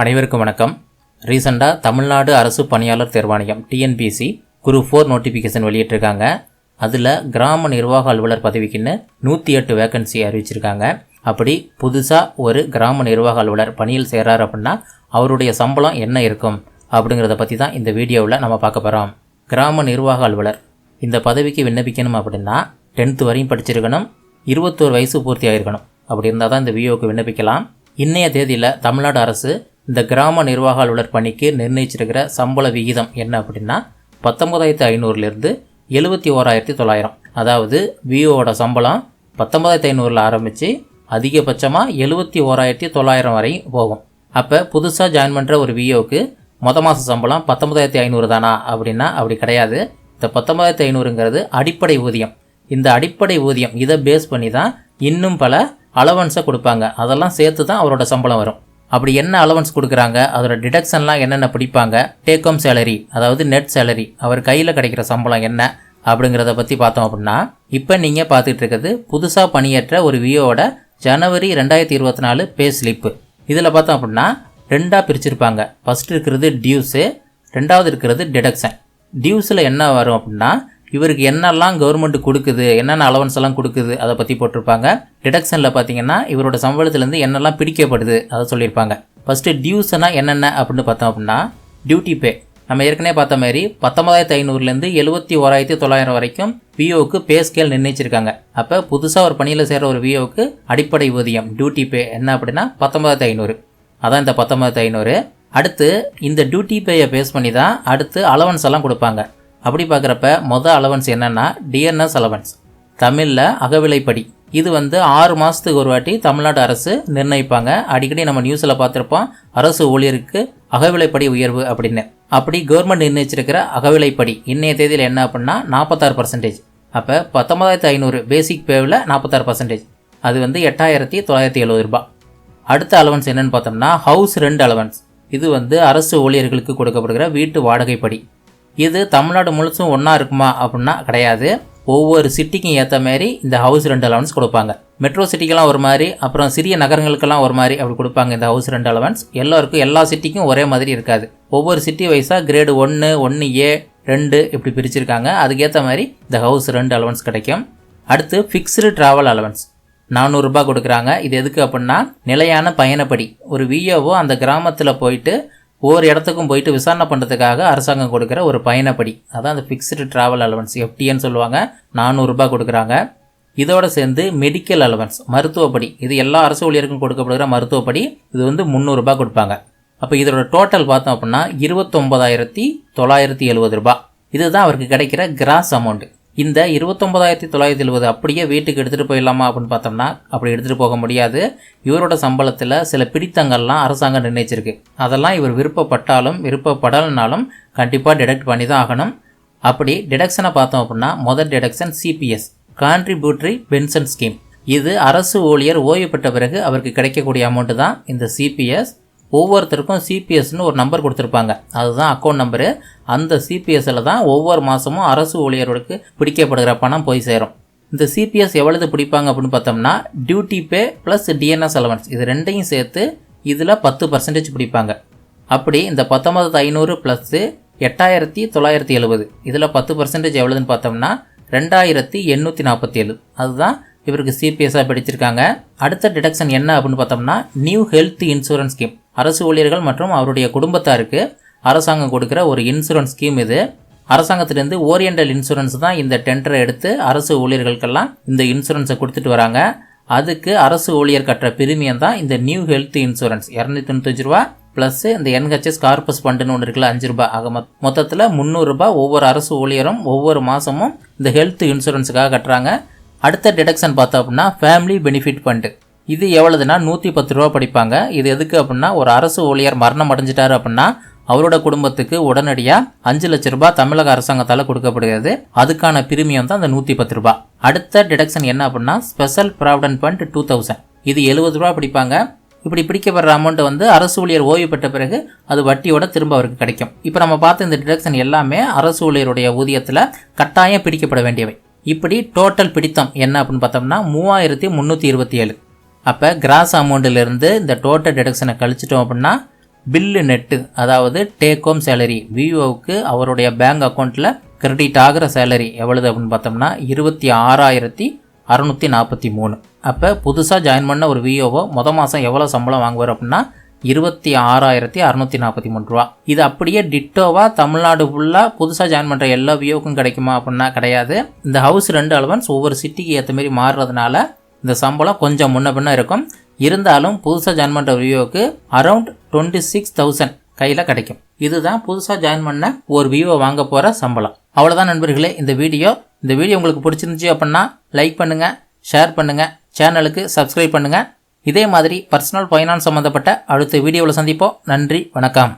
அனைவருக்கும் வணக்கம். ரீசெண்டாக தமிழ்நாடு அரசு பணியாளர் தேர்வாணையம் டிஎன்பிசி குரூப் ஃபோர் நோட்டிஃபிகேஷன் வெளியிட்டிருக்காங்க. அதில் கிராம நிர்வாக அலுவலர் பதவிக்குன்னு நூற்றி எட்டு வேகன்சி அறிவிச்சிருக்காங்க. அப்படி புதுசாக ஒரு கிராம நிர்வாக அலுவலர் பணியில் சேர்றார் அப்படின்னா அவருடைய சம்பளம் என்ன இருக்கும் அப்படிங்கிறத பற்றி தான் இந்த வீடியோவில் நம்ம பார்க்க போகிறோம் கிராம நிர்வாக அலுவலர் இந்த பதவிக்கு விண்ணப்பிக்கணும் அப்படின்னா டென்த்து வரையும் படிச்சிருக்கணும் இருபத்தோரு வயசு பூர்த்தி ஆகிருக்கணும் அப்படி இருந்தால் தான் இந்த விஓக்கு விண்ணப்பிக்கலாம். இன்றைய தேதியில் தமிழ்நாடு அரசு இந்த கிராம நிர்வாக அலுவலர் பணிக்கு நிர்ணயிச்சிருக்கிற சம்பள விகிதம் என்ன அப்படின்னா பத்தொன்பதாயிரத்தி ஐநூறுலேருந்து எழுபத்தி ஓராயிரத்தி தொள்ளாயிரம். அதாவது விஓவோட சம்பளம் பத்தொன்பதாயிரத்தி ஐநூறில் ஆரம்பித்து அதிகபட்சமாக எழுபத்தி ஓராயிரத்தி தொள்ளாயிரம் வரை போகும். அப்போ புதுசாக ஜாயின் பண்ணுற ஒரு விஓக்கு மொத மாத சம்பளம் பத்தொன்பதாயிரத்தி ஐநூறு தானா அப்படின்னா அப்படி கிடையாது. இந்த பத்தொன்பதாயிரத்தி ஐநூறுங்கிறது அடிப்படை ஊதியம். இந்த அடிப்படை ஊதியம் இதை பேஸ் பண்ணி தான் இன்னும் பல அலவன்ஸை கொடுப்பாங்க. அதெல்லாம் சேர்த்து தான் அவரோட சம்பளம் வரும். அப்படி என்ன அலவன்ஸ் கொடுக்குறாங்க? அதோட டிடக்ஷன்லாம் என்னென்ன பிடிப்பாங்க? டேக் ஹோம் சேலரி அதாவது நெட் சேலரி அவர் கையில் கிடைக்கிற சம்பளம் என்ன? அப்படிங்கிறத பற்றி பார்த்தோம் அப்படின்னா இப்போ நீங்கள் பார்த்துட்டு இருக்கிறது புதுசாக பணியேற்ற ஒரு வியோட ஜனவரி ரெண்டாயிரத்தி இருபத்தி நாலு பே ஸ்லிப்பு இதில் பார்த்தோம் அப்படின்னா ரெண்டாக பிரிச்சிருப்பாங்க. ஃபஸ்ட் இருக்கிறது டியூஸு ரெண்டாவது இருக்கிறது டிடக்ஷன் டியூஸில் என்ன வரும் அப்படின்னா இவருக்கு என்னெல்லாம் கவர்மெண்ட் கொடுக்குது என்னென்ன அலவன்ஸ் எல்லாம் கொடுக்குது அதை பற்றி போட்டிருப்பாங்க. டிடக்ஷனில் பார்த்தீங்கன்னா இவரோட சம்பளத்துலேருந்து என்னெல்லாம் பிடிக்கப்படுது அதை சொல்லியிருப்பாங்க. ஃபஸ்ட்டு டியூஸ்னா என்னென்ன அப்படின்னு பார்த்தோம் அப்படின்னா டியூட்டி பே நம்ம ஏற்கனவே பார்த்த மாதிரி பத்தொன்பதாயிரத்தி ஐநூறுலேருந்து எழுபத்தி ஓராயிரத்தி தொள்ளாயிரம் வரைக்கும் விஓக்கு பே ஸ்கேல் நிர்ணயிச்சிருக்காங்க. அப்போ புதுசாக ஒரு பணியில் சேர்கிற ஒரு விஓக்கு அடிப்படை ஊதியம் டியூட்டி பே என்ன அப்படின்னா பத்தொன்பதாயிரத்தி ஐநூறு. அதான் இந்த பத்தொன்பதாயிரத்தி ஐநூறு. அடுத்து இந்த டியூட்டி பேயை பேஸ் பண்ணி தான் அடுத்து அலவன்ஸ் எல்லாம் கொடுப்பாங்க. அப்படி பார்க்குறப்ப மொதல் அலவன்ஸ் என்னென்னா டிஎன்எஸ் அலவன்ஸ் தமிழில் அகவிலைப்படி. இது வந்து ஆறு மாதத்துக்கு ஒரு வாட்டி தமிழ்நாடு அரசு நிர்ணயிப்பாங்க. அடிக்கடி நம்ம நியூஸில் பார்த்துருப்போம் அரசு ஊழியருக்கு அகவிலைப்படி உயர்வு அப்படின்னு. அப்படி கவர்மெண்ட் நிர்ணயிச்சிருக்கிற அகவிலைப்படி. இன்றைய தேதியில் என்ன அப்படின்னா நாற்பத்தாறு பர்சன்டேஜ் அப்போ பத்தொன்பதாயிரத்து ஐநூறு பேசிக் பேவில் நாற்பத்தாறு பர்சன்டேஜ் அது வந்து எட்டாயிரத்தி தொள்ளாயிரத்தி எழுபது ரூபா அடுத்த அலவன்ஸ் என்னென்னு பார்த்தோம்னா ஹவுஸ் ரெண்ட் அலவன்ஸ் இது வந்து அரசு ஊழியர்களுக்கு கொடுக்கப்படுகிற வீட்டு வாடகைப்படி. இது தமிழ்நாடு முழுசும் ஒன்றா இருக்குமா அப்படின்னா கிடையாது. ஒவ்வொரு சிட்டிக்கும் ஏற்ற மாதிரி இந்த ஹவுஸ் ரெண்ட் அலவன்ஸ் கொடுப்பாங்க. மெட்ரோ சிட்டிக்கெல்லாம் ஒரு மாதிரி அப்புறம் சிறிய நகரங்களுக்கெல்லாம் ஒரு மாதிரி அப்படி கொடுப்பாங்க இந்த ஹவுஸ் ரெண்ட் அலவன்ஸ் எல்லாருக்கும் எல்லா சிட்டிக்கும் ஒரே மாதிரி இருக்காது. ஒவ்வொரு சிட்டி வைஸாக கிரேடு ஒன்று ஒன்று ஏ ரெண்டு இப்படி பிரிச்சிருக்காங்க. அதுக்கேற்ற மாதிரி இந்த ஹவுஸ் ரெண்ட் அலவன்ஸ் கிடைக்கும். அடுத்து ஃபிக்ஸ்டு ட்ராவல் அலவன்ஸ் நானூறுரூபா கொடுக்குறாங்க. இது எதுக்கு அப்படின்னா நிலையான பயணப்படி. ஒரு விஏஓ அந்த கிராமத்தில் போயிட்டு ஒவ்வொரு இடத்துக்கும் போயிட்டு விசாரணை பண்ணுறதுக்காக அரசாங்கம் கொடுக்குற ஒரு பயணப்படி. அதான் அந்த ஃபிக்ஸ்டு ட்ராவல் அலவன்ஸ் எஃப்டின்னு சொல்லுவாங்க. நானூறுரூபா கொடுக்குறாங்க. இதோடு சேர்ந்து மெடிக்கல் அலவன்ஸ் மருத்துவப்படி. இது எல்லா அரசு ஊழியருக்கும் கொடுக்கப்படுகிற மருத்துவப்படி இது வந்து முந்நூறுரூபா கொடுப்பாங்க. அப்போ இதோட டோட்டல் பார்த்தோம் அப்படின்னா இருபத்தொம்பதாயிரத்தி தொள்ளாயிரத்தி எழுபது ரூபா இதுதான் அவருக்கு கிடைக்கிற கிராஸ் அமௌண்ட்டு இந்த இருபத்தொம்பதாயிரத்தி தொள்ளாயிரத்தி எழுபது அப்படியே வீட்டுக்கு எடுத்துகிட்டு போயிடலாமா அப்படின்னு பார்த்தோம்னா அப்படி எடுத்துகிட்டு போக முடியாது. இவரோட சம்பளத்தில் சில பிடித்தங்கள்லாம் அரசாங்கம் நிர்ணயிச்சிருக்கு. அதெல்லாம் இவர் விருப்பப்பட்டாலும் விருப்பப்படலைனாலும் கண்டிப்பாக டிடெக்ட் பண்ணி தான் ஆகணும். அப்படி டிடக்ஷனை பார்த்தோம் அப்படின்னா முதல் deduction CPS contributory pension scheme இது அரசு ஊழியர் ஓய்வு பெற்ற பிறகு அவருக்கு கிடைக்கக்கூடிய அமௌண்ட்டு தான் இந்த சிபிஎஸ் ஒவ்வொருத்தருக்கும் சிபிஎஸ்னு ஒரு நம்பர் கொடுத்துருப்பாங்க. அதுதான் அக்கௌண்ட் நம்பரு அந்த சிபிஎஸ்ஸில் தான் ஒவ்வொரு மாதமும் அரசு ஊழியர்களுக்கு பிடிக்கப்படுகிற பணம் போய் சேரும். இந்த சிபிஎஸ் எவ்வளவு பிடிப்பாங்க அப்படின்னு பார்த்தோம்னா duty pay plus DNS allowance இது ரெண்டையும் சேர்த்து இதில் பத்து பர்சன்டேஜ் பிடிப்பாங்க. அப்படி இந்த பத்தொன்பது ஐநூறு ப்ளஸ்ஸு எட்டாயிரத்தி தொள்ளாயிரத்தி எழுபது. இதில் பத்து பர்சன்டேஜ் எவ்வளோதுன்னு பார்த்தோம்னா ரெண்டாயிரத்தி எண்ணூற்றி நாற்பத்தி ஏழு. அதுதான் இவருக்கு சிபிஎஸ்ஸாக பிடிச்சிருக்காங்க. அடுத்த டிடக்ஷன் என்ன அப்படின்னு பார்த்தோம்னா நியூ ஹெல்த் இன்சூரன்ஸ் ஸ்கீம் அரசு ஊழியர்கள் மற்றும் அவருடைய குடும்பத்தாருக்கு அரசாங்கம் கொடுக்குற ஒரு இன்சூரன்ஸ் ஸ்கீம் இது. அரசாங்கத்திலேருந்து ஓரியண்டல் இன்சூரன்ஸ் தான் இந்த டெண்டரை எடுத்து அரசு ஊழியர்களுக்கெல்லாம் இந்த இன்சூரன்ஸை கொடுத்துட்டு வராங்க. அதுக்கு அரசு ஊழியர் கட்டுற பிரிமியம் தான் இந்த நியூ ஹெல்த் இன்சூரன்ஸ் இரநூத்தி தொண்ணூத்தஞ்சு ரூபா ப்ளஸ் இந்த என்ஹெச்எஸ் கார்பஸ் ஃபண்டுன்னு ஒன்று இருக்குல்ல அஞ்சு ரூபாய் ஆக மொத் மொத்தத்தில் முந்நூறுரூபா ஒவ்வொரு அரசு ஊழியரும் ஒவ்வொரு மாதமும் இந்த ஹெல்த் இன்சூரன்ஸுக்காக கட்டுறாங்க. அடுத்த டிடக்ஷன் பார்த்தோம் அப்படின்னா ஃபேமிலி பெனிஃபிட் ஃபண்டு இது எவ்வளவுனா நூற்றி பத்து ரூபா படிப்பாங்க. இது எதுக்கு அப்படின்னா ஒரு அரசு ஊழியர் மரணம் அடைஞ்சிட்டாரு அப்படின்னா அவரோட குடும்பத்துக்கு உடனடியாக அஞ்சு லட்ச ரூபாய் தமிழக அரசாங்கத்தால் கொடுக்கப்படுகிறது. அதுக்கான பிரீமியம் தான் அந்த நூற்றி பத்து ரூபாய். அடுத்த டிடக்ஷன் என்ன அப்படின்னா special provident fund two thousand இது எழுபது ரூபா பிடிப்பாங்க. இப்படி பிடிக்கப்படுற அமௌண்ட் வந்து அரசு ஊழியர் ஓய்வு பெற்ற பிறகு அது வட்டியோட திரும்ப அவருக்கு கிடைக்கும். இப்போ நம்ம பார்த்த இந்த டிடக்ஷன் எல்லாமே அரசு ஊழியருடைய ஊதியத்தில் கட்டாயம் பிடிக்கப்பட வேண்டியவை. இப்படி டோட்டல் பிடித்தம் என்ன அப்படின்னு பார்த்தோம்னா மூவாயிரத்தி முந்நூற்றி இருபத்தி ஏழு. அப்போ கிராஸ் அமௌண்ட்டிலிருந்து இந்த டோட்டல் டிடக்ஷனை கழிச்சிட்டோம் அப்படின்னா பில்லு நெட்டு அதாவது டேக் ஹோம் சேலரி விஓவுக்கு அவருடைய பேங்க் அக்கௌண்ட்டில் கிரெடிட் ஆகிற சேலரி எவ்வளவு அப்படின்னு பார்த்தோம்னா இருபத்தி ஆறாயிரத்தி அறநூற்றி நாற்பத்தி மூணு. அப்போ புதுசாக ஜாயின் பண்ண ஒரு விஓவோ மொதல் மாதம் எவ்வளோ சம்பளம் வாங்குவார் அப்படின்னா இருபத்தி ஆறாயிரத்தி அறநூற்றி நாற்பத்தி மூணு ரூபா. இது அப்படியே டிட்டோவாக தமிழ்நாடு ஃபுல்லாக புதுசாக ஜாயின் பண்ணுற எல்லா வியூவுக்கும் கிடைக்குமா அப்படின்னா கிடையாது. இந்த ஹவுஸ் ரெண்டு அலவன்ஸ் ஒவ்வொரு சிட்டிக்கு ஏற்ற மாதிரி மாறுறதுனால இந்த சம்பளம் கொஞ்சம் முன்ன பின்ன இருக்கும். இருந்தாலும் புதுசாக ஜாயின் பண்ணுற வியூவுக்கு அரவுண்ட் டுவெண்ட்டி சிக்ஸ் தௌசண்ட் கையில் கிடைக்கும். இதுதான் புதுசாக ஜாயின் பண்ண ஒரு வியூவை வாங்க போகிற சம்பளம். அவ்வளோதான் நண்பர்களே இந்த வீடியோ. இந்த வீடியோ உங்களுக்கு பிடிச்சிருந்துச்சி அப்படின்னா லைக் பண்ணுங்கள் ஷேர் பண்ணுங்கள் சேனலுக்கு சப்ஸ்கிரைப் பண்ணுங்கள் இதே மாதிரி பர்சனல் ஃபைனான்ஸ் சம்மந்தப்பட்ட அடுத்த வீடியோவில் சந்திப்போம். நன்றி வணக்கம்.